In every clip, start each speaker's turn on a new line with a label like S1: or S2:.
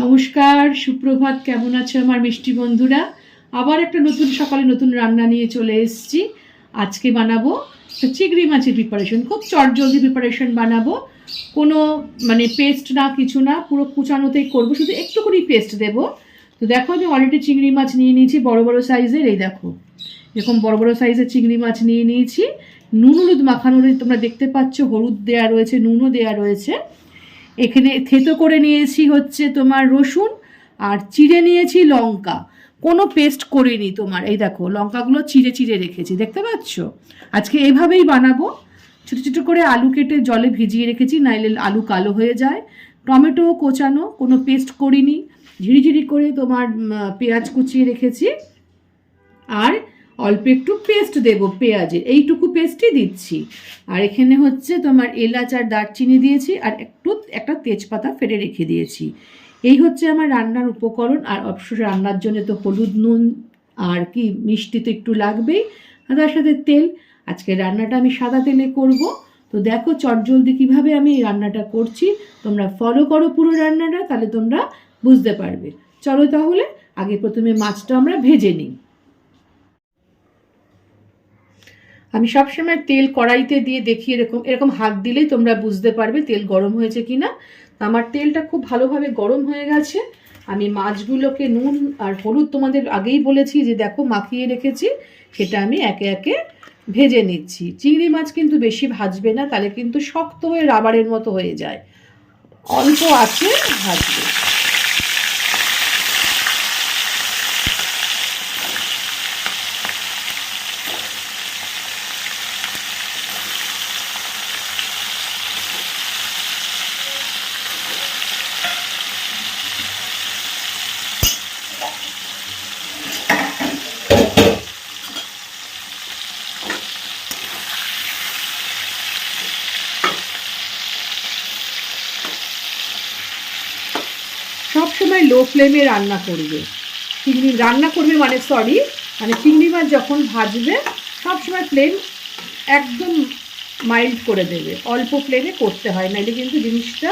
S1: নমস্কার, সুপ্রভাত, কেমন আছো আমার মিষ্টি বন্ধুরা? আবার একটা নতুন সকালে নতুন রান্না নিয়ে চলে এসেছি। আজকে বানাবো চিংড়ি মাছের প্রিপারেশন খুব চটজলদি প্রিপারেশন বানাবো। কোনো মানে পেস্ট না, কিছু না, পুরো কুচানোতেই করব, শুধু একটুখানি পেস্ট দেবো। তো দেখো, আমি অলরেডি চিংড়ি মাছ নিয়ে নিয়েছি বড় বড় সাইজের এই দেখো। এরকম বড় বড় সাইজের চিংড়ি মাছ নিয়ে নিয়েছি। নুন হলুদ মাখানো রয়েছে তোমরা দেখতে পাচ্ছ, হলুদ দেওয়া রয়েছে, নুনও দেওয়া রয়েছে। এখানে থেতো করে নিয়েছি হচ্ছে তোমার রসুন আর চিড়ে নিয়েছি লঙ্কা। কোনো পেস্ট করিনি তোমার। এই দেখো, লঙ্কাগুলো চিড়ে চিড়ে রেখেছি, দেখতে পাচ্ছ? আজকে এভাবেই বানাবো। ছোটো ছোটো করে আলু কেটে জলে ভিজিয়ে রেখেছি, নাইলে আলু কালো হয়ে যায়। টমেটো কোচানো, কোনো পেস্ট করিনি। ঝিরিঝিরি করে তোমার পেঁয়াজ কুচিয়ে রেখেছি। আর অল্প একটু পেস্ট দেব, পেঁয়াজের। এইটুকু পেস্টই দিচ্ছি। আর এখানে হচ্ছে তোমার এলাচ আর দারচিনি দিয়েছি আর একটু, একটা তেজপাতা ফেলে রেখে দিয়েছি। এই হচ্ছে আমার রান্নার উপকরণ। আর অবশ্যই রান্নার জন্য তো হলুদ, নুন আর কি মিষ্টি তো একটু লাগবেই। আর তার সাথে তেল। আজকে রান্নাটা আমি সাদা তেলে করব। তো দেখো চটজলদি কীভাবে আমি এই রান্নাটা করছি। তোমরা ফলো করো পুরো রান্নাটা, তাহলে তোমরা বুঝতে পারবে। চলো তাহলে, আগে প্রথমে মাছটা আমরা ভেজে নিই। আমি সবসময় তেল কড়াইতে দিয়ে দেখি এরকম এরকম হাত দিলেই তোমরা বুঝতে পারবে তেল গরম হয়েছে কি না আমার তেলটা খুব ভালোভাবে গরম হয়ে গেছে। আমি মাছগুলোকে নুন আর হলুদ তোমাদের আগেই বলেছি যে দেখো মাখিয়ে রেখেছি, সেটা আমি একে একে ভেজে নিচ্ছি। চিংড়ি মাছ কিন্তু বেশি ভাজবে না, তাহলে কিন্তু শক্ত হয়ে রাবারের মতো হয়ে যায়। অল্প আছে, ভাজবে সবসময় লো ফ্লেমে রান্না করবে। চিংড়ি রান্না করবে মানে সরি মানে চিংড়ি মাছ যখন ভাজবে সবসময় ফ্লেম একদম মাইল্ড করে দেবে। অল্প ফ্লেমে করতে হয় নাহলে কিন্তু জিনিসটা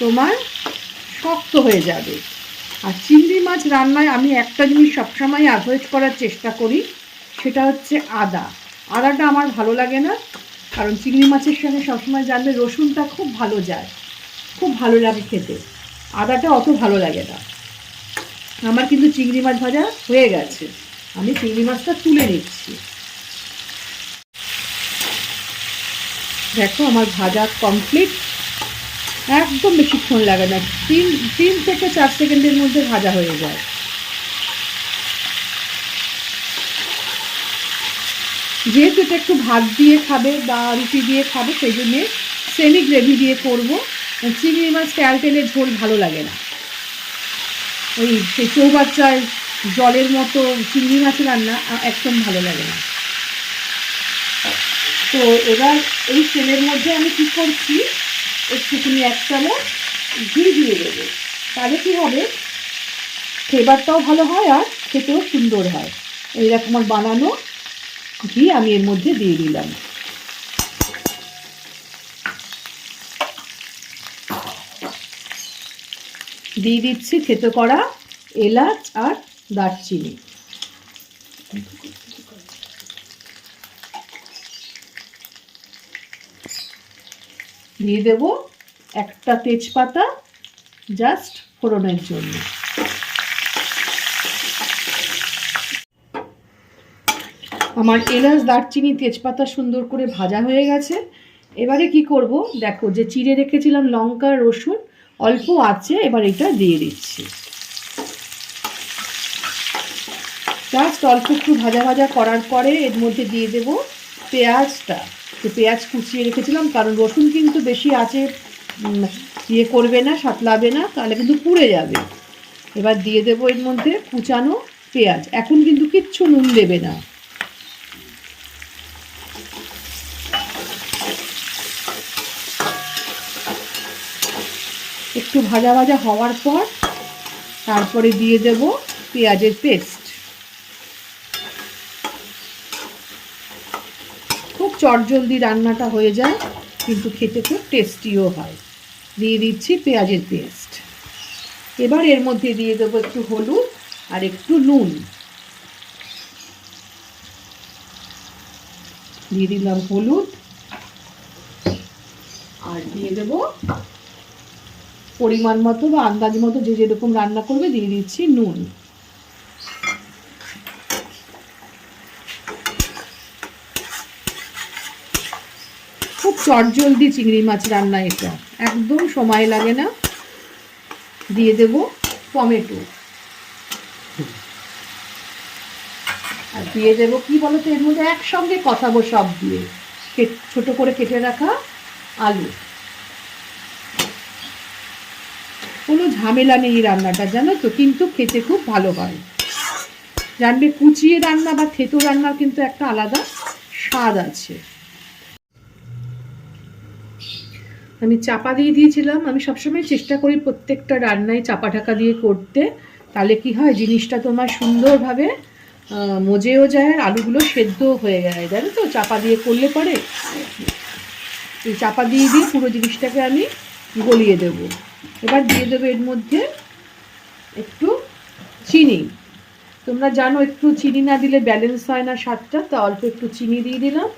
S1: তোমার শক্ত হয়ে যাবে। আর চিংড়ি মাছ রান্নায় আমি একটা জিনিস সবসময় অ্যাভয়েড করার চেষ্টা করি, সেটা হচ্ছে আদা। আদাটা আমার ভালো লাগে না, কারণ চিংড়ি মাছের সঙ্গে সবসময় জানলে রসুনটা খুব ভালো যায়, খুব ভালো লাগে খেতে। আদাটা অত ভালো লাগে না। আমার কিন্তু চিংড়ি মাছ ভাজা হয়ে গেছে। আমি চিংড়ি মাছটা তুলে নিচ্ছি। দেখো, আমার ভাজা কমপ্লিট একদম বেশিক্ষণ লাগে না, তিন তিন থেকে চার সেকেন্ডের মধ্যে ভাজা হয়ে যায়। যেহেতু এটা একটু ভাত দিয়ে খাবে বা রুটি দিয়ে খাবে, সেই জন্যে সেমি গ্রেভি দিয়ে করব। চিংড়ি মাছ তেল ঝোল ভালো লাগে না। ওই সেই চৌবাচ্চায় জলের মতো চিংড়ি মাছ রান্না একদম ভালো লাগে না। তো এবার এই তেলের মধ্যে আমি কী করছি, একটুখানি এক চামচ ঘি দিয়ে দেবো। তাহলে কী হবে? ফ্লেভারটাও ভালো হয় আর খেতেও সুন্দর হয়। এইরকম আমার বানানো ঘি আমি এর মধ্যে দিয়ে দিলাম। দিয়ে দিচ্ছি থেতো করা এলাচ আর দারচিনি। দিয়ে দেব একটা তেজপাতা জাস্ট ফোড়নের জন্য। আমার এলাচ, দারচিনি, তেজপাতা সুন্দর করে ভাজা হয়ে গেছে। এবারে কি করব? দেখো যে চিড়ে রেখেছিলাম লঙ্কা, রসুন অল্প আছে, এবার এটা দিয়ে দিচ্ছি। জাস্ট অল্প একটু ভাজা ভাজা করার পরে এর মধ্যে দিয়ে দেব পেঁয়াজটা। তো পেঁয়াজ কুচিয়ে রেখেছিলাম, কারণ রসুন কিন্তু বেশি আছে ইয়ে করবে না, সাতলাবে না, তাহলে কিন্তু পুড়ে যাবে। এবার দিয়ে দেবো এর মধ্যে কুচানো পেঁয়াজ। এখন কিন্তু কিচ্ছু নুন দেবে না। একটু ভাজা ভাজা হওয়ার পর তারপরে দিয়ে দেব পেঁয়াজের পেস্ট। খুব চটজলদি রান্নাটা হয়ে যায়, কিন্তু খেতে খুব টেস্টিও হয়। দিয়ে দিচ্ছি পেঁয়াজের পেস্ট। এবার এর মধ্যে দিয়ে দেবো একটু হলুদ আর একটু নুন। দিয়ে দিলাম হলুদ। আর দিয়ে দেব পরিমাণ মতো বা আন্দাজ মতো যে যেরকম রান্না করবে দিয়ে দিচ্ছি নুন। খুব চটজলদি চিংড়ি মাছ রান্না এটা। একদম সময় লাগে না। দিয়ে দেব টমেটো। আর দিয়ে দেবো কি বলতো, এর মধ্যে একসঙ্গে কষাবো সব দিয়ে। ছোট করে কেটে রাখা আলু। কোনো ঝামেলা নেই রান্নাটা, জানো তো? কিন্তু খেতে খুব ভালো হয়। জানবে কুচিয়ে রান্না বা থেতো রান্নার কিন্তু একটা আলাদা স্বাদ আছে। আমি চাপা দিয়ে দিয়েছিলাম। আমি সবসময় চেষ্টা করি প্রত্যেকটা রান্নায় চাপা ঢাকা দিয়ে করতে। তাহলে কি হয়? জিনিসটা তোমার সুন্দরভাবে মজেও যায় আর আলুগুলো সেদ্ধ হয়ে যায়। জানো তো? চাপা দিয়ে করলে পরে এই চাপা দিয়ে দিয়ে পুরো জিনিসটাকে আমি গলিয়ে দেব। এবার দিয়ে দেবো এর মধ্যে একটু চিনি। তোমরা জানো একটু চিনি না দিলে ব্যালেন্স হয় না স্বাদটা, তা অল্প একটু চিনি দিয়ে দিলাম।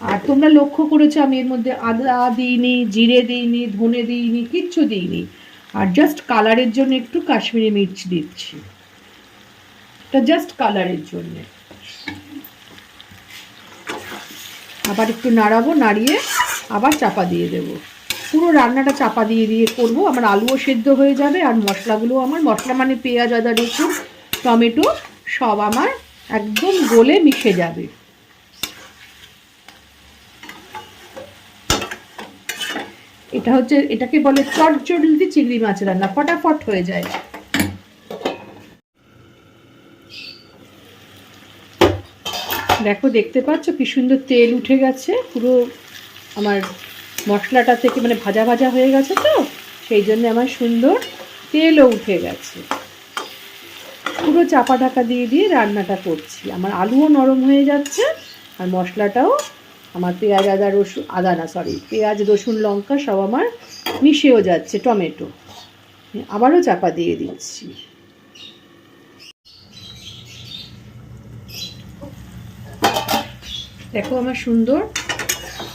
S1: আর তোমরা লক্ষ্য করেছ আমি এর মধ্যে আদা দিইনি, জিরে দিইনি, ধনে দিইনি, কিচ্ছু দিইনি। আর জাস্ট কালারের জন্য একটু কাশ্মীরি মির্চ দিচ্ছি। এটা জাস্ট কালারের জন্য। আবার একটু নাড়াবো, নাড়িয়ে আবার চাপা দিয়ে দেব। পুরো রান্নাটা চাপা দিয়ে দিয়ে করব। আমার আলুও সেদ্ধ হয়ে যাবে আর মশলাগুলো আমার। মশলা মানে পেঁয়াজ, আদা, রসুন, টমেটো, সব আমার একদম গলে মিশে যাবে। এটা হচ্ছে, এটাকে বলে চটজলদি চিংড়ি মাছ রান্না। ফটাফট হয়ে যায়। দেখো, দেখতে পাচ্ছ কি সুন্দর তেল উঠে গেছে। পুরো আমার মশলাটা থেকে মানে ভাজা ভাজা হয়ে গেছে তো, সেই জন্য আমার সুন্দর তেলও উঠে গেছে। পুরো চাপা ঢাকা দিয়ে দিয়ে রান্নাটা করছি। আমার আলুও নরম হয়ে যাচ্ছে, আর মশলাটাও আমার পেঁয়াজ, আদা, রসুন, আদা না সরি পেঁয়াজ, রসুন, লঙ্কা সব আমার মিশেও যাচ্ছে, টমেটো। আবারও চাপা দিয়ে দিচ্ছি। দেখো আমার সুন্দর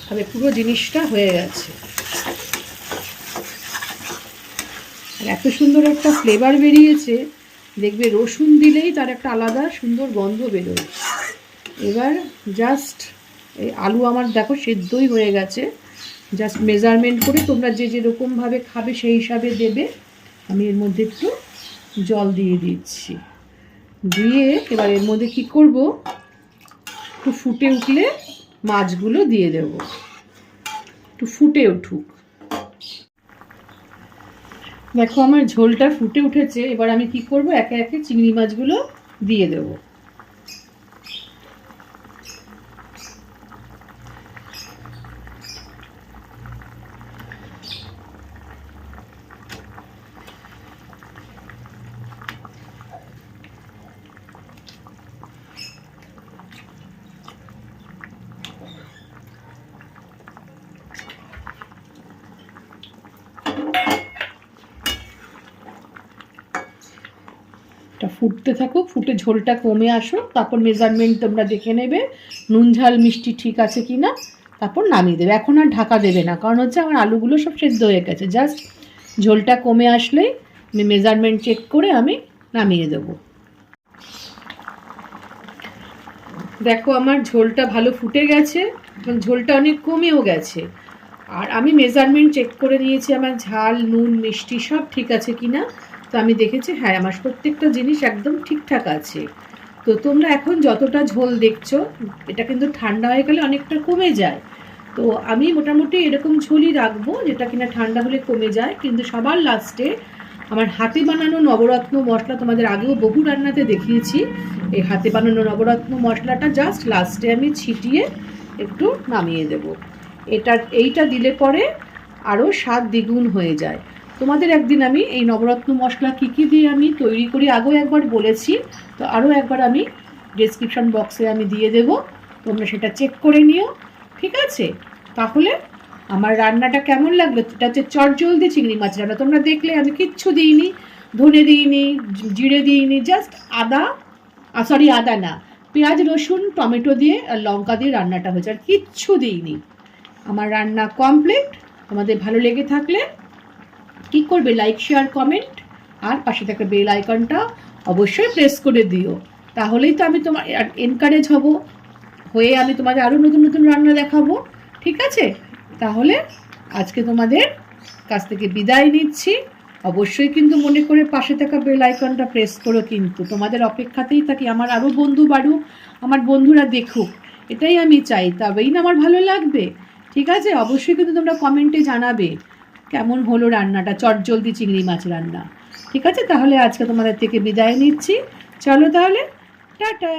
S1: ভাবে পুরো জিনিসটা হয়ে গেছে। আর এত সুন্দর একটা ফ্লেভার বেরিয়েছে, দেখবে রসুন দিলেই তার একটা আলাদা সুন্দর গন্ধ বেরোয়। এবার জাস্ট এই আলু আমার দেখো সেদ্ধই হয়ে গেছে। জাস্ট মেজারমেন্ট করে তোমরা যে যেরকমভাবে খাবে সেই হিসাবে দেবে। আমি এর মধ্যে একটু জল দিয়ে দিচ্ছি। দিয়ে এবার এর মধ্যে কি করব? একটু ফুটে উঠলে মাছগুলো দিয়ে দেব। একটু ফুটে উঠুক। দেখো আমার ঝোলটা ফুটে উঠেছে, এবার আমি কি করব? একে একে চিংড়ি মাছগুলো দিয়ে দেবো এটা ফুটতে থাকুক, ফুটে ঝোলটা কমে আসুক, তারপর মেজারমেন্ট তোমরা দেখে নেবে, নুন, ঝাল, মিষ্টি ঠিক আছে কি না তারপর নামিয়ে দেবে। এখন আর ঢাকা দেবে না, কারণ হচ্ছে আমার আলুগুলো সব সেদ্ধ হয়ে গেছে। জাস্ট ঝোলটা কমে আসলেই মেজারমেন্ট চেক করে আমি নামিয়ে দেবো। দেখো আমার ঝোলটা ভালো ফুটে গেছে ঝোলটা অনেক কমেও গেছে। আর আমি মেজারমেন্ট চেক করে নিয়েছি আমার ঝাল, নুন, মিষ্টি সব ঠিক আছে কি না তো আমি দেখেছি হ্যাঁ আমার প্রত্যেকটা জিনিস একদম ঠিকঠাক আছে। তো তোমরা এখন যতটা ঝোল দেখছ, এটা কিন্তু ঠান্ডা হয়ে গেলে অনেকটা কমে যায়। তো আমি মোটামুটি এরকম ঝোলই রাখব, যেটা কিনা ঠান্ডা হলে কমে যায়। কিন্তু সবার লাস্টে আমার হাতে বানানো নবরত্ন মশলা তোমাদের আগেও বহু রান্নাতে দেখিয়েছি। এই হাতে বানানো নবরত্ন মশলাটা জাস্ট লাস্টে আমি ছিটিয়ে একটু নামিয়ে দেব। এটা, এইটা দিলে পরে আরও স্বাদ দ্বিগুণ হয়ে যায়। তোমাদের একদিন আমি এই নবরত্ন মশলা কী কী দিয়ে আমি তৈরি করি, আগেও একবার বলেছি। তো আরও একবার আমি ডেসক্রিপশন বক্সে আমি দিয়ে দেব। তোমরা সেটা চেক করে নিও, ঠিক আছে? তাহলে আমার রান্নাটা কেমন লাগল? এটা হচ্ছে চটজলদি চিংড়ি মাছ রান্না। তোমরা দেখলে আমি কিচ্ছু দিইনি, ধনে দিইনি জিরে দিইনি জাস্ট আদা সরি আদা না, পেঁয়াজ, রসুন, টমেটো দিয়ে আর লঙ্কা দিয়ে রান্নাটা হয়েছে। আর কিচ্ছু দিইনি। আমার রান্না কমপ্লিট তোমাদের ভালো লেগে থাকলে কি করবে? লাইক শেয়ার কমেন্ট আর পাশে থাকা বেল আইকনটা অবশ্যই প্রেস করে দিও। তাহলেই তো আমি তোমার এনকারেজ হব। হয়ে আমি তোমাদের আরও নতুন নতুন রান্না দেখাবো। ঠিক আছে? তাহলে আজকে তোমাদের কাছ থেকে বিদায় নিচ্ছি। অবশ্যই কিন্তু মনে করে পাশে থাকা বেল আইকনটা প্রেস করো কিন্তু। তোমাদের অপেক্ষাতেই থাকি। আমার আরও বন্ধু বাড়ুক, আমার বন্ধুরা দেখুক। এটাই আমি চাই। তবেই না আমার ভালো লাগবে। ঠিক আছে? অবশ্যই কিন্তু তোমরা কমেন্টে জানাবে। কেমন হলো রান্নাটা? চটজলদি চিংড়ি মাছ রান্না। ঠিক আছে? তাহলে আজকে তোমাদের থেকে বিদায় নিচ্ছি। চলো তাহলে, টাটা!